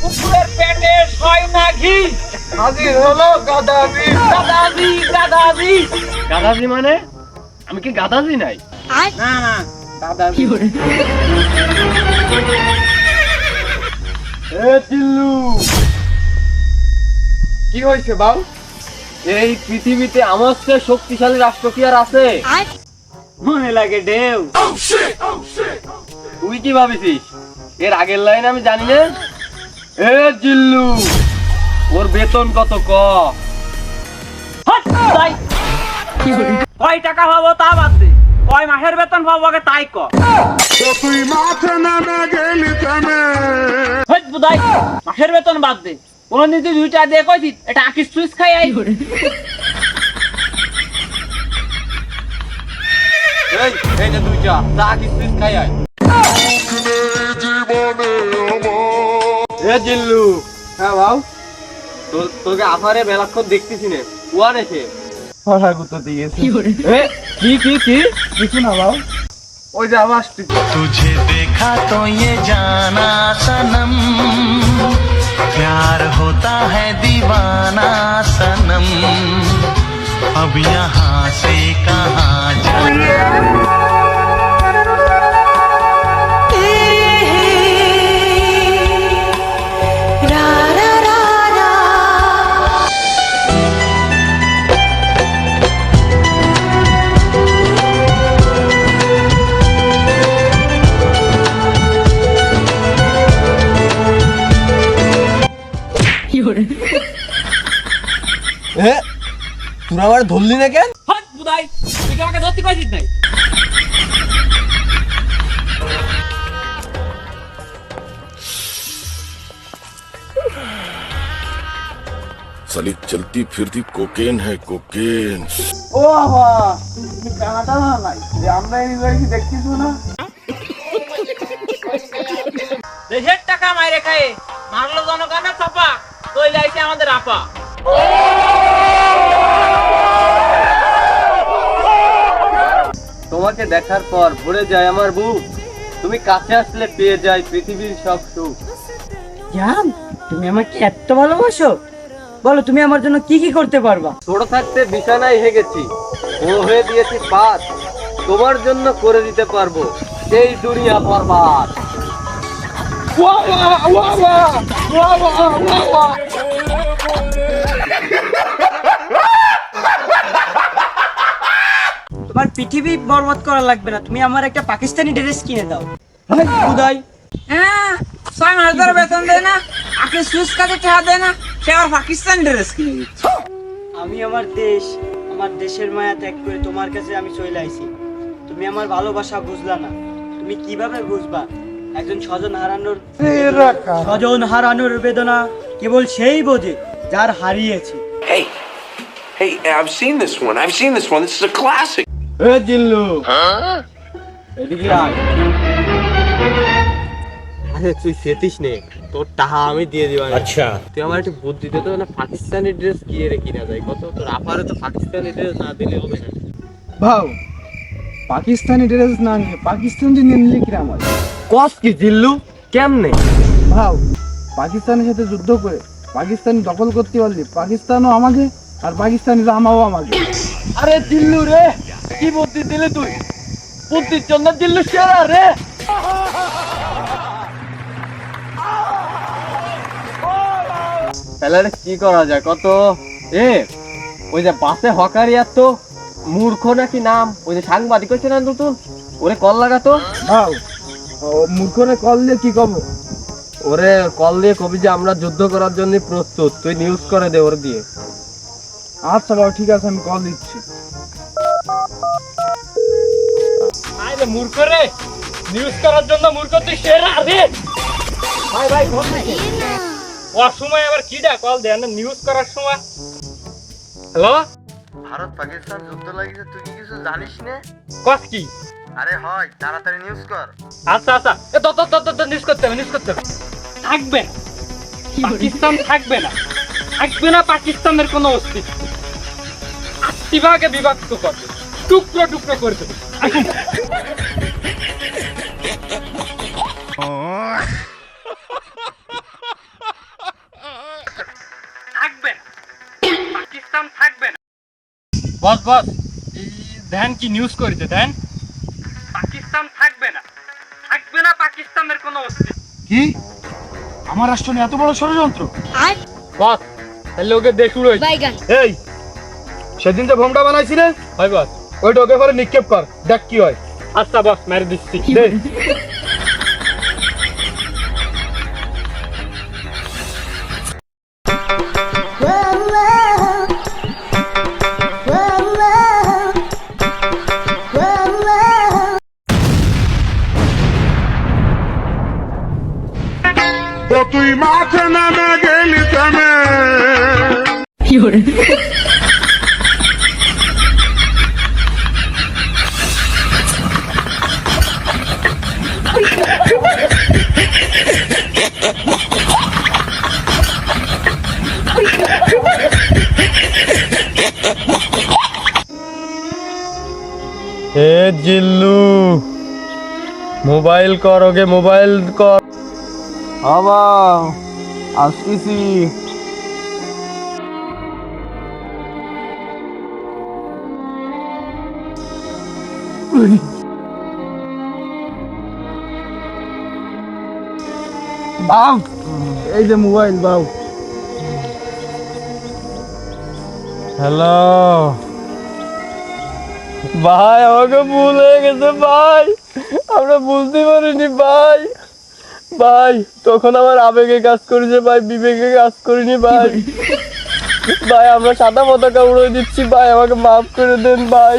কুকুরের পেটে ছয় না ঘি। হাজির হলো গাদাবি। মানে? আমি কি গাদাজি নাই? না না এ কি হয়েছে বাউ? এই পৃথিবীতে আমার চেয়ে শক্তিশালী রাষ্ট্র কি আর আছে? মনে লাগে ঢেউ। তুই কি ভাবিছিস? এর আগের লাইন আমি জানি না? এ জিল্লু ওর বেতন কত ক? কয় টাকা পাবো তা বাদ দে। কয় মাসের বেতন পাবো আগে তাই ক। তুই মাথা নামে গেলি তেমে হট, বুদাই মাসের বেতন বাদ দে। কোনদিন তুই দুইটা দিয়ে কইছি এটা আকিস সুইচ খাই আই। এই এই যে দুইটা চা কিছু খাই আয় এ জিল্লু হ্যাঁ বাউ তোর তোকে আফারে বেলাক্ষণ দেখতেছি নে ওয়ান এসে ফসা গুতো দিয়েছে এ কি কি কি কিছু না বাউ ওই যে আবার আসতেছে तुझे देखा तो ये जाना सनम प्यार होता है दीवाना सनम अब यहाँ से कहाँ जाए এ তোরা আমার ধরলি না কেন হট, বুদাই তুই কি আমাকে ধরতে কইছিস নাই साली चलती फिरती कोकेन है कोकेन ও বাবা তুমি কানাডা না নাই যে আমরা ইউনিভার্সিটি দেখতেছো না দেশের টাকা মাইরে খায় মারলো জনগণের চাপা তৈলে আইছে আমাদের আপা তোমাকে দেখার পর ভরে যায় আমার বুক তুমি কাছে আসলে পেয়ে যাই পৃথিবীর সব সুখ জান তুমি আমাকে এত ভালোবাসো বলো তুমি আমার জন্য কি কি করতে পারবা ছোট থাকতে বিছানায় হেগেছি বড় হয়ে দিয়েছি পাত তোমার জন্য করে দিতে পারব সেই দুনিয়া বরবাদ তোমার পৃথিবী বরবাদ করা লাগবে না। তুমি আমার একটা পাকিস্তানি ড্রেস কিনে দাও। বুদাই হ্যাঁ ছয় মাস ধরে বেতন দেয় না কাজে টাকা দেয় না সে আবার পাকিস্তান ড্রেস কিনে দিচ্ছে। আমি আমার দেশ আমার দেশের মায়া ত্যাগ করে তোমার কাছে আমি চলে আইছি। তুমি আমার ভালোবাসা বুঝলা না। তুমি কীভাবে বুঝবা? একজন স্বজন হারানোর স্বজন হারানোর বেদনা কেবল সেই বোঝে যার হারিয়েছে। Hey, hey, I've seen this one. I've seen this one. This is a classic. এ জিল্লু। এদিকে আয়। আরে তুই সেতিস নে। তোর টাকা আমি দিয়ে দিবা আচ্ছা। তুই আমার একটু বুদ্ধি দে তো না পাকিস্তানি ড্রেস কি রে কিনা যায়? কত তোর আপারে তো পাকিস্তানি ড্রেস না দিলে হবে না। ভাও পাকিস্তানি ড্রেস না নিয়ে পাকিস্তানি নিয়ে নিলে কিরাম হয়? কস কি জিল্লু? কেমনে? ভাও পাকিস্তানের সাথে যুদ্ধ করে পাকিস্তানি দখল করতে পারলি। পাকিস্তানও আমাকে আর পাকিস্তানিরা আমাও আমাকে। আরে জিল্লু রে! কি বুদ্ধি দিলি তুই? বুদ্ধির জন্য জিল্লু সেরা রে। তাহলে কি করা যায় কত? এ ওই যে বাসে হকারি এত মূর্খ নাকি নাম? ওই যে সাংবাদিক হচ্ছে না নতুন? ওরে কল লাগাতো ও মুখরে কল দিয়ে কি কব ওরে কল দিয়ে কবি যে আমরা যুদ্ধ করার জন্য প্রস্তুত। তুই নিউজ করে দে ওর দিয়ে। আচ্ছা বাবা ঠিক আছে আমি কল দিচ্ছি। আরে মূর্খ রে। নিউজ করার জন্য মূর্খ তুই সেরা রে। ভাই ভাই ফোন সময় আবার কি ডাক? কল দেন নিউজ করার সময়। হ্যালো? ভারত পাকিস্তান যুদ্ধ লাগিয়েছে তুই কি কিছু জানিস না? কস কি? আরে হয় তাড়াতাড়ি নিউজ কর। আচ্ছা আচ্ছা। এ তো তো তো তো নিউজ করতে হবে নিউজ করতে হবে। থাকবে না। পাকিস্তান থাকবে না। থাকবে না পাকিস্তানের কোনো অস্তিত্ব। আটটি ভাগে বিভক্ত করবে। টুকরো টুকরো করে দেবে। পাকিস্তান থাকবে বস বস। ধ্যান কি নিউজ ধ্যান পাকিস্তান থাকবে না। থাকবে না পাকিস্তানের কোনো কি? আমার রাষ্ট্র নিয়ে এত বড় ষড়যন্ত্র? বস তাহলে ওকে দেখুন এই সেদিন যে ভোমটা বানাইছিলে হয় বস। ওইটা ওকে পরে নিক্ষেপ কর। দেখ কি হয়। আচ্ছা বস মেরে দিচ্ছি। দে। তুই মাঠে নামে গেলি তেমে হে জিল্লু মোবাইল কর ওকে মোবাইল কর। বাবা আসতেছি। বাউ এই যে মোবাইল বাউ। হ্যালো ভাই, আমাকে ভুল হয়ে গেছে, ভাই। আমরা বুঝতে পারিনি, ভাই। ভাই, তখন আমার আবেগে কাজ করেছে, ভাই, বিবেকে কাজ করিনি, ভাই। ভাই, আমরা সাদা পতাকা উড়ে দিচ্ছি, ভাই, আমাকে মাফ করে দেন, ভাই।